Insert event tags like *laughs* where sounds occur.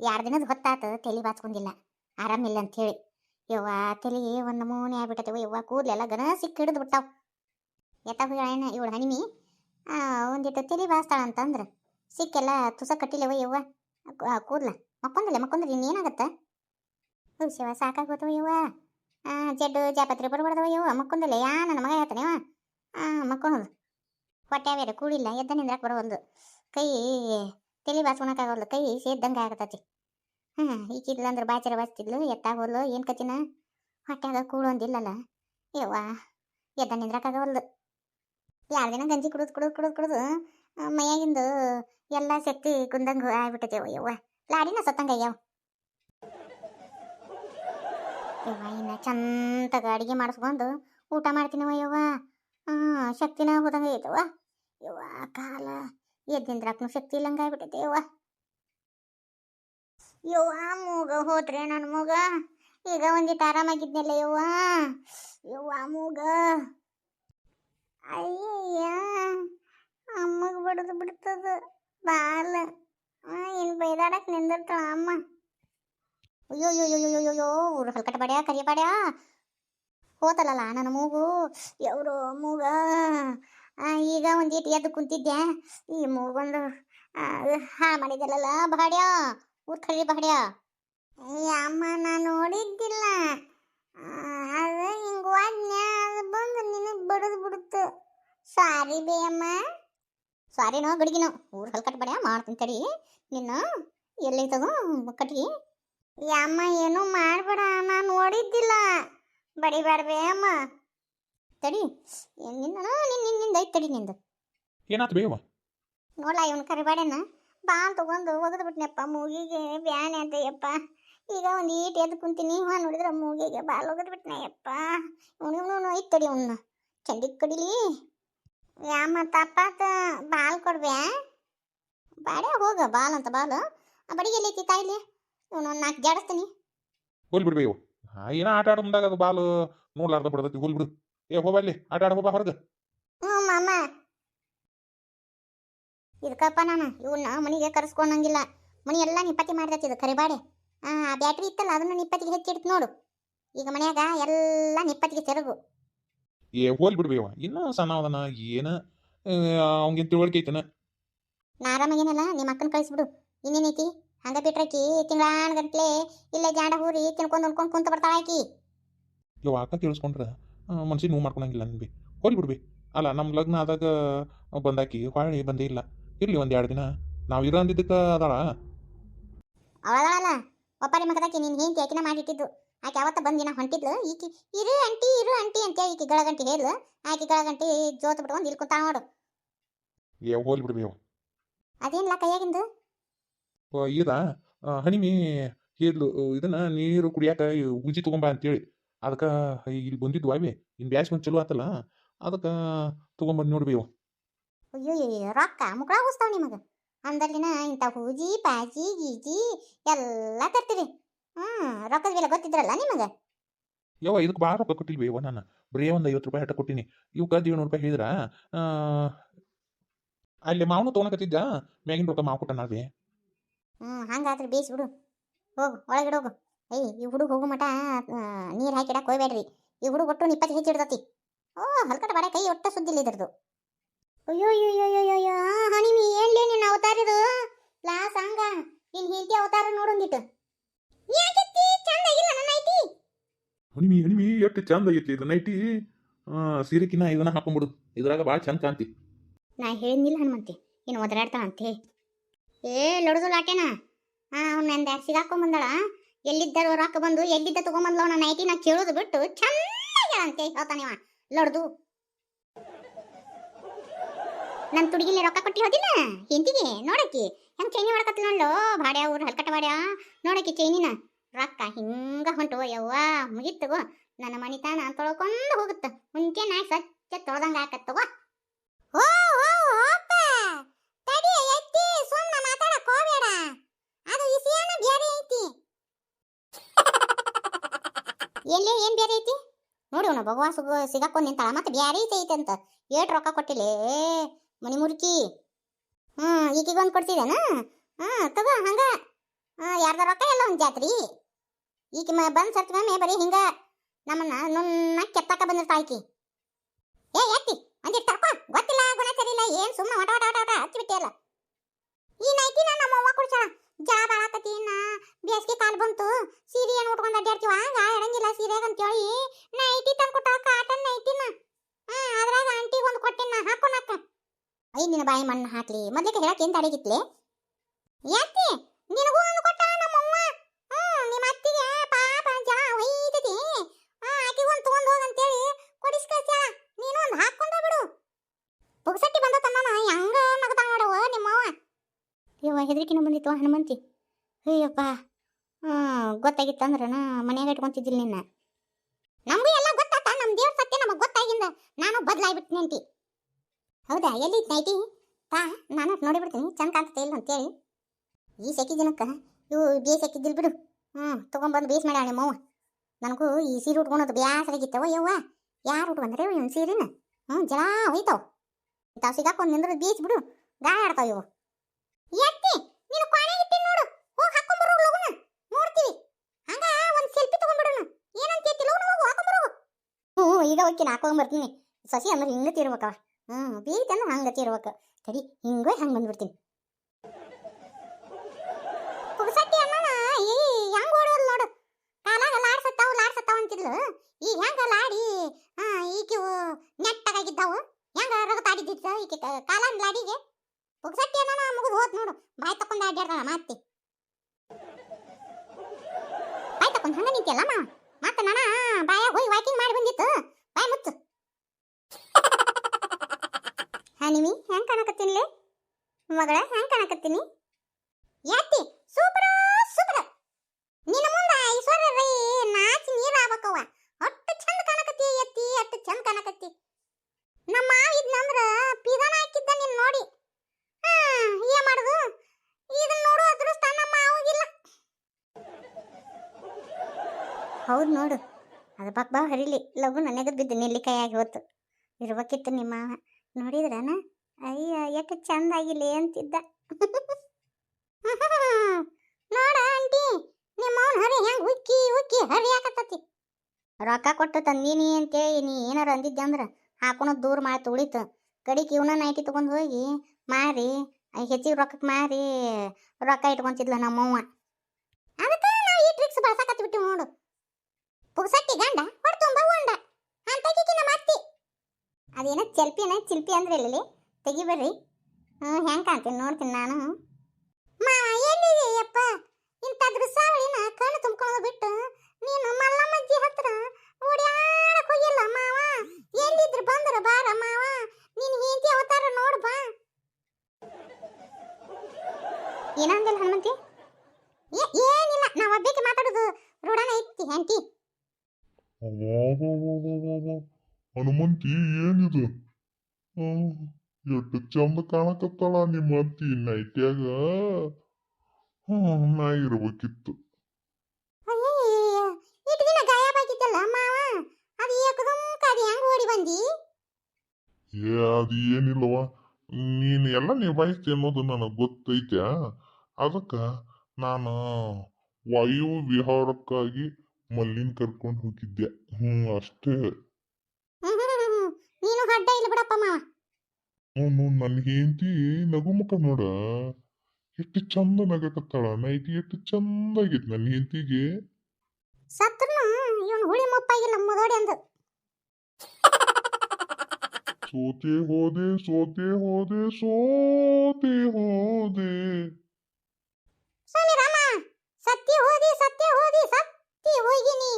ಎರಡು ದಿನದ ಹೊತ್ತಾತು ತಲೆ ಬಾಚ್ಕೊಂಡಿಲ್ಲ. ಆರಾಮಿಲ್ಲ ಅಂತ ಹೇಳಿ ಯವ್ವ ತಲೆ ಒಂದು ನಮೂನೆ ಆಗ್ಬಿಟ್ಟೈತೆ ಯವ್ವ ಕೂದಲೆಲ್ಲ ಗನ ಸಿಕ್ಕಿ ಹಿಡಿದು ಬಿಟ್ಟಾವ. ಎತ್ತ ಏನು ಇವಳು ಹನಿಮಿ ಒಂದಿಟ್ಟು ತಲೆ ಬಾಸ್ತಾಳ ಅಂತಂದ್ರೆ ಸಿಕ್ಕೆಲ್ಲ ತುಸ ಕಟ್ಟಿಲ್ಲವ ಯವ್ವ. ಕೂದ್ಲ. ಮಕ್ಕೊಂದಿಲ್ಲ ಮಕ್ಕೊಂದ್ರೆ ಇನ್ನೇನಾಗತ್ತ? ಶಿವ ಸಾಕಾಗೋತವ ಯವ್ವ. ಜಡ್ಡು, ಜಾಪತ್ರೆ ಬರ್ಬಾರ್ದವ ಯವ್ವ. ಮಕ್ಕೊಂದಿಲ್ಲ ಯಾ ನನ್ನ ಮಗ ಹೇಳ್ತಾನೆವ ಮಕ್ಕೊಳೋದು. ಹೊಟ್ಟೆ ಬೇರೆ ಕೂಡಿಲ್ಲ, ಎದ್ದ ನಿಂದ್ರಾಕ್ ಒಂದು ಕೈ ತಲೆ ಬಾಚ್ಕೊಳಕ್ಕಾಗಲ್ಲ ಕೈ ಸೇದ್ದಂಗೆ ಆಗತತಿ. ಹಾಂ ಈಗಿಲ್ಲ ಅಂದ್ರೆ ಬಾಚರ ಬಾಚ್ತಿದ್ಲು ಎತ್ತಾಗೋಲ್ಲ ಏನು ಕತಿನ ಕೂಳು ಒಂದಿಲ್ಲಲ್ಲ ಯವ್ವ ಎದ್ದ ನಿಂದ್ರಾಕಾಗವಲ್ದು ಎರಡು ದಿನ ಗಂಜಿ ಕುಡಿದು ಕುಡಿದು ಕುಡಿದು ಕುಡಿದು ಮೈಯಾಗಿಂದು ಎಲ್ಲ ಶಕ್ತಿ ಕುಂದಂಗೆ ಆಗ್ಬಿಟ್ಟೈತೆ. ಯವ್ವ ಲಾಡಿನ ಸತ್ತಂಗ ಅಯ್ಯವ ಯವ್ವ, ಇನ್ನು ಚಂದಾಗ ಅಡುಗೆ ಮಾಡಿಸ್ಕೊಂಡು ಊಟ ಮಾಡ್ತೀನವ ಯವ್ವ. ಹಾಂ ಶಕ್ತಿನ ಹೋದಂಗೆ ಐತವ ಯವ್ವ, ಕಾಲ. ಎದ್ದಿಂದ್ರಾಕ್ನು ಶಕ್ತಿ ಇಲ್ಲಂಗೆ ಆಗ್ಬಿಟ್ಟೈತೆ ಯವ್ವ. ಯವ್ವ, ಮೂಗ ಹೋತ್ರೆ ನನ್ನ ಮೂಗ. ಈಗ ಒಂದಿಟ್ಟು ಆರಾಮಾಗಿದ್ನಲ್ಲ ಯವ್ವ. ಯವ್ವ, ಮೂಗ. ಅಯ್ಯ ಅಮ್ಮಗೆ ಬಡದು ಬಿಡ್ತದ ಬಾಲ. ಏನು ಬೈದಾಡಕ್ ನಿಂದಿರ್ತಾಳ ಅಮ್ಮ. ಅಯ್ಯೋ ಅಯ್ಯೋ ಅಯ್ಯೋ ಅಯ್ಯೋ ಅಯ್ಯೋ ಊರು ಹಲ್ಕಟ ಬಡ್ಯಾ ಕರಿಯ ಬಡ್ಯಾ ಹೋತಲಲ್ಲ ನನ್ನ ಮೂಗು. ಎವರು ಮೂಗ. ಈಗ ಒಂದಿಟ್ಟು ಎದ್ದು ಕುಂತಿದ್ದೆ. ಈ ಮೂಗೊಂದು ಹಾಳು ಮಾಡಿದಲ್ಲ ಬಹಡ್ಯ? ಊರ್ ಕಳಿ ಬಹಡ್ಯ? ಅಮ್ಮ, ನಾನು ನೋಡಿದ್ದಿಲ್ಲ. ಅದು ಹಿಂಗೆ ಅದು ಬಂದು ನಿನಗೆ ಬಡದು ಬಿಡುತ್ತೆ. ಸಾರಿ ಬೇ ಅಮ್ಮ ಸಾರಿನೋ, ಗಡಿಗಿನೋ? ಊರ್ ಹಲ್ ಕಟ್ಬೇಡ, ಮಾಡ್ತೀನಿ ತಡಿ. ನಿನ್ನ ಎಲ್ಲೈತದು ಕಟ್ಟಿ ಏ, ಅಮ್ಮ, ಏನೂ ಮಾಡಬೇಡ, ನಾನು ನೋಡಿದ್ದಿಲ್ಲ. ಬೇ ಅಮ್ಮ. ತಡಿ. ನಿನ್ನ ನಿನ್ನ ನಿನ್ನಿಂದ ಐತ್ ತಡಿ ನಿಂದು. ಏನಾತ ಬೇವ? ನೋಡ್ಲಾ ಇವನ್ ಕರಿಬೇಡನ? ಬಾಲ್ ತಗೊಂಡು ಒಗದು ಬಿಟ್ನಪ್ಪ ಮೂಗಿಗೆ ಬ್ಯಾನೆ ಅಂತ ಯಪ್ಪ. ಈಗ ಒಂದು ಈಟ್ ಎದ್ದು ಕುಂತೀನಿ. ಹಾ ನೋಡಿದ್ರೆ ಮೂಗಿಗೆ ಬಾಲ್ ಒಗದು ಬಿಟ್ನಯ್ಯಪ್ಪ ಇವನು ಇವನು ಐತ್ ತಡಿ ಅವನ್ನ ಚಂಡಿ ಕಡಿಲಿ. ಯಾ ತಪ್ಪಾತ ಬಾಲ್ ಕೊಡ್ಬ್ಯಾ ಬಾಡೆ ಹೋಗ ಬಾಲ್ ಅಂತ ಬಾಲ್. ಆ ಬಡಿಗೆ ಎಲ್ಲೈತಿ ತಾಯಿಲಿ ಇವನು ಒಂದು ನಾಲ್ಕು ಜಾಡಿಸ್ತೀನಿ. ಹೋಲ್ ಬಿಡು ಏನೋ ಏನ ಆಟ ಆಡ ಮುಂದಾಗ ಅದು ಬಾಲ್ ನೋಡ್ಲಾರ್ದ ಬಿಡದತಿ ಹೋಲ್ ಬಿಡು. ಏ ಹೋಗಲ್ಲಿ ಆಟ ಆಡ ಹೋಗ ಹೊರಗೆ. ಹ್ಞೂ ಮಾಮ. ಇದಕ್ಕಪ್ಪ ನಾನು. ಇವನ್ನ ಮನೆಗೆ ಕರೆಸ್ಕೊಂಡಂಗಿಲ್ಲ. ಮನಿ ಎಲ್ಲ ನಿಪ್ಪತ್ತಿ ಇದು ಕರಿಬಾಡೆ. ಆ ಬ್ಯಾಟ್ರಿ ಇತ್ತಲ್ಲ ಅದನ್ನ ನಿಪ್ಪತ್ತಿಗೆ ಹೆಚ್ಚಿಡ್ತು ನೋಡು. ಈಗ ಮನ್ಯಾಗ ಎಲ್ಲ ನಿಪ್ಪತ್ತಿಗೆ ತೆರಗು. ಏ ಹೋಲ್ ಬಿಡು ಬೇವ. ಇನ್ನ ಸಣ್ಣ ಏನ ಅವಂಗೇನ್ ತಿಳುವಳಿಕೆ ಐತನ? ನಾ ಆರಾಮಾಗೇನಲ್ಲ ನಿಮ್ಮ ಅಕ್ಕನ ಕಳಿಸ್ಬಿಡು. ಇನ್ನೇನೈತಿ ಹಂಗ ಬಿಟ್ರಾಕಿ ತಿಂಗಳಾನ್ ಗಂಟ್ಲೆ ಇಲ್ಲ ಜಾಂಡ ಹೂರಿ ತಿನ್ಕೊಂಡು ಉಣ್ಕೊಂಡು ಕುಂತ ಬರ್ತಾಳ ಆಕಿ. ಇವ ಅಕ್ಕ ಕೇಳಿಸ್ಕೊಂಡ್ರ ಮನ್ಸಿಗೆ ನೋವು ಮಾಡ್ಕೊಳಂಗಿಲ್ಲ ನೀನು ಬಿ. ಹೋಗ್ಲಿ ಬಿಡ್ಬಿ ಅಲ್ಲ ನಮ್ಮ ಲಗ್ನ ಆದಾಗ ಬಂದಾಕಿ ಹೊಳ್ಳಿ ಬಂದೇ ಇಲ್ಲ. ಇರ್ಲಿ ಒಂದ್ ಎರಡು ದಿನ. ನಾವು ಇರೋ ಅಂದಿದ್ದಕ್ಕೆ ಅದಾಳ. ಅವಳಲ್ಲ ಒಪ್ಪಾರಿ ಮಗದಾಕಿ ನಿನ್ನ ಹೆಂಡತಿ ಆಕಿನ ಮಾಡಿಟ್ಟಿದ್ದು. ಆಕೆ ಯಾವತ್ತ ಬಂದಿನ ಹೊಂಟಿದ್ಲು. ಈಕಿ ಇರು ಅಂಟಿ ಇರು ಅಂಟಿ ಅಂತ ಈಕಿ ಗಳಗಂಟಿ ಹೇಳು ಆಕಿ ಗಳಗಂಟಿ ಜೋತ ಬಿಟ್ಕೊಂಡು ಇಲ್ಲಿ ಕುಂತಾಳ ನೋಡು. ಏ ಹೋಗ್ಲಿ ಬಿಡ್ಬಿ ಬೇವ ಅದೇನ್ಲ ಕೈಯಾಗಿಂದು? ಇದ ಹಣಿಮಿ ಹೇಳಿದ್ಲು ಇದನ್ನ ನೀರು ಕುಡಿಯಾಕ ಉಜಿ ತಗೊಂಬಾ ಅಂತೇಳಿ. ಅದಕ್ಕೆ ಇಲ್ಲಿ ಬಂದಿದ್ದು ಅವೆ ಇನ್ನು ಬ್ಯಾಸ್ ಬಂದು ಚಲೋ ಆತಲ್ಲ ಅದಕ್ಕೆ ತಗೊಂಬಂದು ನೋಡ್ಬೇವು ಅಯ್ಯೋ ಅಯ್ಯೋ ರೊಕ್ಕ ಮುಕ್ಕಳ ಹೋಗ್ತಾವ ನಿಮಗೆ. ಅಂದಲ್ಲಿನ ಇಂಥ ಹೂಜಿ ಪಾಜಿ ಗೀಜಿ ಎಲ್ಲ ತರ್ತೀರಿ ಹ್ಞೂ ರೊಕ್ಕದ ಬೆಲೆ ಗೊತ್ತಿದ್ರಲ್ಲ ನಿಮಗೆ? ಯವ್ವ ಇದಕ್ಕೆ ಭಾಳ ರೊಕ್ಕ ಕೊಟ್ಟಿಲ್ವೇವ ನಾನು? ಬರೀ ಒಂದು ಐವತ್ತು ರೂಪಾಯಿ ಹಟ್ಟ ಕೊಟ್ಟಿನಿ. ಇವಕ್ಕೆ ಏಳ್ನೂರು ರೂಪಾಯಿ ಹೇಳಿದ್ರ ಅಲ್ಲಿ ಮಾವನು ತೊಗೊಳಕತ್ತಿದ್ದ ಮ್ಯಾಗಿನ ರೊಕ್ಕ ಮಾವು ಕೊಟ್ಟ ನಾವೇ ಹ್ಞೂ ಹಂಗಾದ್ರೆ ಬೇಸ್ ಬಿಡು. ಹೋಗು ಒಳಗಡೆ ಹೋಗು. ಏಯ್ ಈ ಹುಡುಗ ಹೋಗು ಮಟ ನೀರು ಹಾಕಿಡಕ್ಕೆ ಹೋಗ್ಬೇಡ್ರಿ. ಈ ಹುಡುಗ ಒಟ್ಟು ಇಪ್ಪತ್ತು ಹೆಚ್ಚು ಓ ಹಲ್ಕಟ ಬಾಡ ಕೈ ಒಟ್ಟ ಸುದ್ದಿಲ್ಲ ಇದ್ರದ್ದು ಅಯ್ಯೋ ಅಯ್ಯೋ ಅಯ್ಯೋ ಅಯ್ಯೋ ಹಣಿಮಿ ಏನ್ಲೇ ನಿನ್ನ ಅವತಾರ ಇದು ಲಾಸ್ ಹಂಗ ನಿನ್ನ ಹೆಂಡತಿ ಅವತಾರ ನೋಡೊಂದಿಟ್ಟು ಯಾಕೆತ್ತಿ ಚಂದ ಇಲ್ಲ ನನ್ನ ಐತಿ. ಹಣಿಮಿ ಹಣಿಮಿ ಎಷ್ಟು ಚಂದ ಐತಿ ಇದು ನೈಟಿ ಸೀರೆಕಿನ ಇದನ್ನ ಹಾಕೊಂಬಿಡು. ಇದ್ರಾಗ ಭಾಳ ಚಂದ ಕಾಂತಿ ನಾ ಹೇಳಿದ್ನಿಲ್ಲ ಹನುಮಂತಿ ಇನ್ನು ಒದರಾಡ್ತಾನಂತೆ ಏ ಲೊಡದು ಲಾಟೇನಾ ಹಾ ಅವ್ನ ನಂದು ಯಾರು ಸಿಗಾಕೊಂಬಂದಳ ಎಲ್ಲಿದ್ದ ರೊಕ್ಕ ಬಂದು ಎಲ್ಲಿದ್ದ ತಗೊಂಬಂದ್ಲ ಅವನ ನೈಟಿ ನಾ ಕೇಳೋದು ಬಿಟ್ಟು ಚೆನ್ನಾಗ್ಯಾಳಂತೆ ಹೇಳ್ತಾನಿವ ಲೊಡ್ದು. ನನ್ನ ತುಡುಗಿಲಿ ರೊಕ್ಕ ಕೊಟ್ಟಿ ಹೋದಿಲ್ಲ ಹೆಂತಿಗೆ ನೋಡಕ್ಕಿ. ಹೆಂಗ್ ಚೈನಿ ಹೊಡ್ಕತ್ಲ ನೋಡ್ಲು? ಬಾಡ್ಯ ಊರು ಹಲ್ಕಟ ಬಾಡ್ಯ? ನೋಡಕ್ಕಿ ಚೈನಿನ ರೊಕ್ಕ ಹಿಂಗ ಹೊಂಟು, ಯವ್ವ. ಮುಗಿತ್ತಗೋ ನನ್ನ ಮನಿತಾನ ತೊಳ್ಕೊಂಡು ಹೋಗುತ್ತ. ಮುಂಚೆ ನಾ ಸ್ವಚ್ಛ ತೊಳ್ದಂಗ ಆಕತ್ತವ ಓ ಓ ಓಪ ತಡಿ ಎತ್ತಿ ಸುಮ್ಮನೆ ಮಾತಾಡಕ್ ಹೋಗ್ಬೇಡ ಅದು ಇಸಿಯಾನ ಬೇರೆ ಐತಿ ಎಲ್ಲಿ ಏನ್ ಬೇರೆ ಐತಿ ನೋಡಿ ಅವನು ಭಗವಾ ಸುಗ ಸಿಗಾಕೊಂಡ್ ನಿಂತಾಳ. ಮತ್ತೆ ಬ್ಯಾರಿ ಐತಿ ಅಂತ. ಏಟ್ ರೊಕ್ಕ ಕೊಟ್ಟಿಲ್ಲೇ. ಮನಿ ಮುರುಕಿ. ಹ್ಮ್ ಈಗಿಗೊಂದು ಕೊಡ್ತಿದ್ದೇನ ಹಾ ತಗೋ, ಹಂಗ. ಯಾರ್ದ ರೊಕ್ಕ ಎಲ್ಲ ಒಂದು ಜಾತ್ರಿ. ಈಕಿ ಮ, ಬಂದ್ ಸರ್ತಿ ಮೇ ಬರೀ ಹಿಂಗ. ನಮ್ಮನ್ನ ನುಣ್ಣ ಕೆತ್ತಾಕ ಬಂದಿರ್ತಾಳ ಈಕಿ. ಏ, ಎತ್ತಿ. ಅಂದಿ ತರ್ಕೋ ಗೊತ್ತಿಲ್ಲ ಗುಣಚರಿ ಇಲ್ಲ. ಏನ್ ಸುಮ್ಮನೆ ಹೊಟ ಹೊಟ ಹೊಟ ಒಟ ಹಚ್ಚಿ ಬಿಟ್ಟಿಯಲ್ಲ ಈ ನೈತಿ ನಮ್ಮ ಅವ್ವ ಕುಡ್ಸಾಳ ಜಾ ಬಾಳಾಕತಿ ನಾ ಬೇಸಿಗೆ ಕಾಲ ಬಂತು. ಸೀರೆ ಏನು ಉಟ್ಕೊಂಡು ಅಡ್ಡಾಡ್ತೀವ ಹಂಗ ಸೀರೆ ಅಂತ ಹೇಳಿ ನೈಟಿ ತಂದು ಕೊಟ್ಟಾಳ ಕಾಟನ್ ನೈಟಿನ. ಹಾ, ಅದ್ರಾಗ ಆಂಟಿಗೆ ಒಂದು ಕೊಟ್ಟಿನ ಹಾಕೊನಕ್ಕ. ಐ ನಿನ್ನ ಬಾಯಿ ಮಣ್ಣು ಹಾಕ್ಲಿ. ಮೊದಲಿಗೆ ಹೇಳಕ್ಕೆ ಏನ್ ತಡೆಗಿತ್ಲೆ ಯಾಕೆ? ನಿನಗೂ ಒಂದು ಕೊಟ್ಟ ನಮ್ಮವ್ವ? ಹ್ಮ್, ನಿಮ್ಮ ಅತ್ತಿಗೆ ಪಾಪ ಜನ ಒಯ್ತತಿ. ಹಾ, ಆಕೆಗೆ ಒಂದು ತೊಗೊಂಡು ಹೋಗ್ ಅಂತೇಳಿ ಕೊಡಿಸ್ ಕಳ್ಸ್ಯಾಳ ನೀನು ಒಂದು ಹಾಕೊಂಡ ಬಿಡು. ಪುಗ್ಸಟ್ಟಿ ಬಂದ ತಮ್ಮನ ಹೆಂಗ ನಗತಾಳ ನೋಡವ ನಿಮ್ಮವ್ವ. ಇವ ಹೆದರಿಕಿನ ಬಂದಿತ್ತು ಹನುಮಂತಿ. ಅಯ್ಯಪ್ಪ. ಗೊತ್ತಾಗಿತ್ತಂದ್ರ ಮನ್ಯಾಗ ಇಟ್ಕೊಂತಿದ್ದಿಲ್ಲ ನಿನ್ನ? ನಮಗೂ ಎಲ್ಲ ಗೊತ್ತಾತ ನಮ್ಮ ದೇವ್ರ ಸತ್ಯ ನಮಗೆ ಗೊತ್ತಾಗಿಂದ ನಾನು ಬದ್ಲಾಗ್ಬಿಟ್ನಿ ಅಂತಿ ಹೌದಾ? ಎಲ್ಲಿ ನೈಟಿ ತಾ ನಾನು ನೋಡಿ ಬಿಡ್ತೀನಿ ಚಂದ ಕಾಣ್ತದೆ ಇಲ್ಲ ಅಂತೇಳಿ. ಈ ಸೆಕಿ ದಿನಕ್ಕೆ, ಇವು ಬೇಸ್ ಹಾಕಿದ್ದಿಲ್ ಬಿಡು. ಹ್ಞೂ ತೊಗೊಂಬಂದು ಬೇಸ್ ಮಾಡ್ಯಾಳೆ ಮವ್ವ ನನಗೂ ಈ ಸೀರೆ ಉಟ್ಕೊಳೋದು ಬ್ಯಾಸರಾಗಿತ್ತವ ಯವ್ವ ಯಾರು ಉಟ್ಕೊಂಡ್ರೆ ಇವ್ನ ಸೀರೆನ? ಹ್ಞೂ ಜನ ಹೋಯ್ತಾವ. ತಾವು ಸಿಗಾಕೊಂಡು ನಿಂದ್ರೆ ಬೀಚ್ ಬಿಡು. ಗಾಯ ಆಡ್ತಾವ ಇವು. ಎತ್ತಿ ನೀನು ಕೊನೆ ಇಟ್ಟಿ ನೋಡು ಹೋಗಿ ಹಾಕೊಂಬರು ಲಗುನ ನೋಡ್ತೀವಿ ಹಂಗ ಒಂದು ಸೆಲ್ಫಿ ತಗೊಂಡ್ಬಿಡೋಣ ಏನಂತ ಲಗುನ ಹೋಗು ಹಾಕೊಂಬರು ಹ್ಞೂ ಈಗ ಹೋಗಿ ಹಾಕೊಂಬರ್ತೀನಿ ಸಸಿ ಅಂದ್ರೆ ಹಿಂಗೆ ತಿರ್ಬೇಕವ ಹ್ಞೂ ಬೀತ್ ಅಂದ್ರೆ ಹಂಗೆ ತಿರ್ಬೇಕು. ತಡಿ, ಹಿಂಗೆ ಹಂಗೆ ಬಂದ್ಬಿಡ್ತೀನಿ. ಪುಗ್ಸಟ್ಟಿ ಅಮ್ಮನ ಈ ಹೆಂಗ್ ಓಡೋದು ನೋಡು. ಕಾಲಾಗ ಲಾಡ್ಸತ್ತಾವು ಲಾಡ್ಸತ್ತಾವ ಅಂತಿದ್ಲು. ಈಗ ಹೆಂಗ ಲಾಡಿ ಹಾ ಈಕಿವು ನೆಟ್ಟಗಾಗಿದ್ದಾವು. ಹೆಂಗ ರಗತಾಡಿದ್ದಿತ್ತು ಈಕೆ ಕಾಲಾನ ಲಾಡಿಗೆ. ಪುಗ್ಸಟ್ಟಿ ಅನ್ನ ಮುಗಿದು ಹೋಯ್ತು ನೋಡು. ಬಾಯ್ ತಕೊಂಡ್ ಅಡ್ಡಾಡ್ತಾಳ ಮಾತಿ ಬಾಯ್ ತಕೊಂಡ್ ಹಂಗ ನಿಂತಿಯಲ್ಲಮ್ಮ ಮತ್ತೆ ನಾನ ಬಾಯಾಗ ಹೋಗಿ ವಾಕಿಂಗ್ ಮಾಡಿ ಬಂದಿತ್ತು. ಬಾಯ್ ಮುತ್ತು *laughs* ಹನಿಮಿ ಹೆಂಗ್ ಕಾಣಕತ್ತೀನಿಲೆ ಮಗಳ ಹೆಂಗ್ ಕಾಣಕತ್ತೀನಿ? ಯಾತಿ ಸೂಪರ್ ಸೂಪರ್. ನಿನ್ನ ಮುಂದೆ ಐಶ್ವರ್ಯ ರೀ ನಾಚಿ ನೀರ ಆಗ್ಬೇಕವ್ವ. ಅಷ್ಟು ಚಂದ ಕಾಣಕತ್ತಿ ಎತ್ತಿ ಅಷ್ಟು ಚಂದ ಕಾಣಕತ್ತಿ. ನಮ್ಮ ಮಾವ ಇದ್ನಂದ್ರ ಪಿದಾನ ಹಾಕಿದ್ದ ನಿನ್ ನೋಡಿ. ಏನ್ ಮಾಡುದು? ಇದನ್ನ ನೋಡು ಅದೃಷ್ಟ ನಮ್ಮ ಮಾವಗಿಲ್ಲ. ಹೌದು ನೋಡು. ಅದು ಬಕ್ ಬಾ ಹರಿಲಿ, ಲಘು ನನಗೆ ಬಿದ್ದು ನಿಲ್ಲಿಕಾಯಾಗಿ ಹೊತ್ತು ಇರ್ಬೇಕಿತ್ತು ನಿಮ್ಮ ನೋಡಿದ್ರನ? ಅಯ್ಯ ಯಾಕೆ ಚಂದ ಆಗಿಲ್ಲ ಅಂತಿದ್ದ. *laughs* ನೋಡ ಆಂಟಿ, ನಿಮ್ಮ ಹರಿ ಹೆಂಗ್ ಉಕ್ಕಿ ಉಕ್ಕಿ ಹರಿಯಾಕತ್ತತಿ ರೊಕ್ಕ ಕೊಟ್ಟು ತಂದೀನಿ ಅಂತೇಳಿ ನೀ ಏನಾರ ಅಂದಿದ್ದೆ ಅಂದ್ರ ಹಾಕೊಳೋದು ದೂರ ಮಾಡಿ ಉಳಿತು. ಕಡಿಗೆ ಇವನ ನೈಟಿ ತೊಗೊಂಡು ಹೋಗಿ ಮಾರಿ ಹೆಚ್ಚಿಗೆ ರೊಕ್ಕಕ್ಕೆ ಮಾರಿ ರೊಕ್ಕ ಇಟ್ಕೊಂತಿದ್ಲ ನಮ್ಮವ್ವ. ಅದಕ್ಕೆ ನಾವು ಈ ಟ್ರಿಕ್ಸ್ ಬಳಸಾಕತ್ತಿ ಬಿಟ್ಟು ನೋಡು. ಪುಗ್ಸಟ್ಟಿ ಗಂಡ ಹೊಡ್ ತುಂಬ ಉಂಡ. ಅಂತಕಿಕಿ ನಮ್ಮ ಅತ್ತಿ. ಅದೇನ ಚಿಲ್ಪಿನ, ಚಿಲ್ಪಿ ಅಂದ್ರೆ ಇಲ್ಲಿ ತೆಗಿಬೇಡ್ರಿ ಹ್ಞೂ ಹೆಂಗೆ ಕಾಣ್ತೀನಿ ನೋಡ್ತೀನಿ ನಾನು. ಮಾ ಎಲ್ಲಿದೆಯಪ್ಪ ಇಂಥದ್ರ ಸಾವಳಿನ ಕಣ್ಣು ತುಂಬ್ಕೊಂಡು ಬಿಟ್ಟು ನೀನು ಮಲ್ಲಮ್ಮಜ್ಜಿ ಹತ್ರ ಓಡ್ಯಾಡಕ್ ಹೋಗಿಲ್ಲ ಮಾವ? ಎಲ್ಲಿದ್ರು ಬಂದ್ರ ಬಾರ ಮಾವ? ನೀನ್ ಹೆಂಡತಿ ಅವತಾರ ನೋಡು ಬಾ. ಏನಂದಿಲ್ಲ ಹನುಮಂತಿ? ಏನಿಲ್ಲ, ನಾವು ಒಬ್ಬಕ್ಕೆ ಮಾತಾಡೋದು ರೂಢನ ಐತಿ ಹೆಂಡತಿ. ಹನುಮಂತಿ ಏನಿದು? ಎಷ್ಟು ಚಂದ ಕಾಣಕತ್ತಾಳ ನಿಮ್ಮ ಅತ್ತಿ ನೈಟ್ಯಾಗ ನಾ ಇರ್ಬೇಕಿತ್ತು. ಏ ಅದು ಏನಿಲ್ಲವ ನೀನು ಎಲ್ಲ ನಿಭಾಯಿಸ್ತಿ ಅನ್ನೋದು ನನಗೆ ಗೊತ್ತೈತೆ ಅದಕ್ಕ ನಾನು ವಾಯು ವಿಹಾರಕ್ಕಾಗಿ ಮಲ್ಲಿನ್ ಕರ್ಕೊಂಡು ಹೋಗಿದ್ದೆ. ಹ್ಮ್ ಅಷ್ಟೇ ನೀನು ಅಡ್ಡ ಇಲ್ಲ ಬಿಡಪ್ಪ ಮಾವ. ಅವನು ನನ್ನ ಹೆಂಡತಿ ನಗು ಮುಖ ನೋಡ. ಎಷ್ಟು ಚಂದ ನಗಕತ್ತಾಳ ನೈಟಿ ಎಷ್ಟು ಚಂದ ಆಗಿತ್ತು ನನ್ನ ಸತ್ರನು ಇವನು ಹುಳಿ ಮುಪ್ಪಾಗಿಲ್ಲ ಮುದೋಡಿ ಅಂದು. ಸೋತೆ ಹೋದೆ ಸೋತೆ ಹೋದೆ ಸೋತೆ ಹೋದೆ. ಸ್ವಾಮಿ ರಾಮ. ಸತ್ಯ ಹೋದಿ ಸತ್ಯ ಹೋದಿ ಸತ್ಯ ಹೋಗಿನಿ